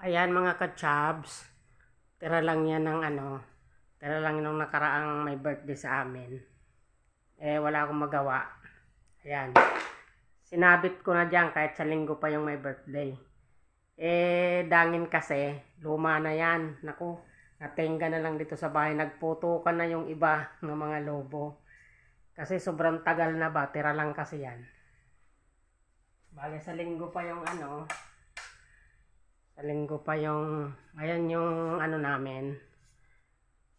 Ayan mga kachabs. Tira lang yan ng ano. Tira lang nung nakaraang may birthday sa amin. Eh wala akong magawa. Ayan. Sinabit ko na dyan kahit sa linggo pa yung may birthday. Eh dangin kasi. Luma na yan. Naku. Natenga na lang dito sa bahay. Nagputukan na yung iba ng mga lobo. Kasi sobrang tagal na ba. Tira lang kasi yan. Bale sa linggo pa yung ano. Sa linggo pa yung, ayan yung ano namin,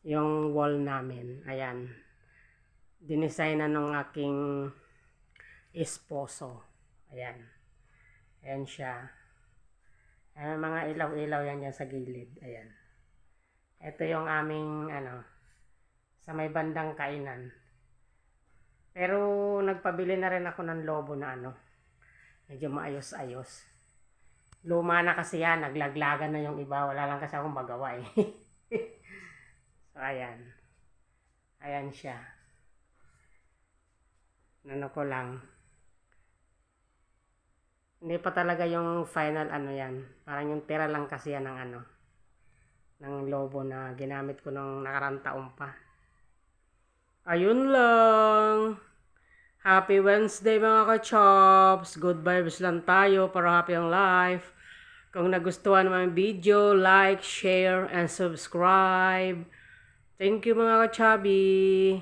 yung wall namin, ayan. Dinesign na nung aking esposo. Ayan. Ayan siya. Ayan, mga ilaw-ilaw yan yan sa gilid. Ayan. Ito yung aming, ano, sa may bandang kainan. Pero, nagpabili na rin ako ng lobo na ano, medyo maayos-ayos. Luma na kasi yan, naglaglagan na yung iba. Wala lang kasi akong magawa eh. so, ayan. Ayan siya. Ano ko lang. Hindi pa talaga yung final ano yan. Parang yung tira lang kasi yan ng ano. Ng lobo na ginamit ko nung nakarang taon pa. Ayun lang. Happy Wednesday mga ka-chops. Good vibes lang tayo para happy ang life. Kung nagustuhan mo ang video, like, share, and subscribe. Thank you mga ka-chubby.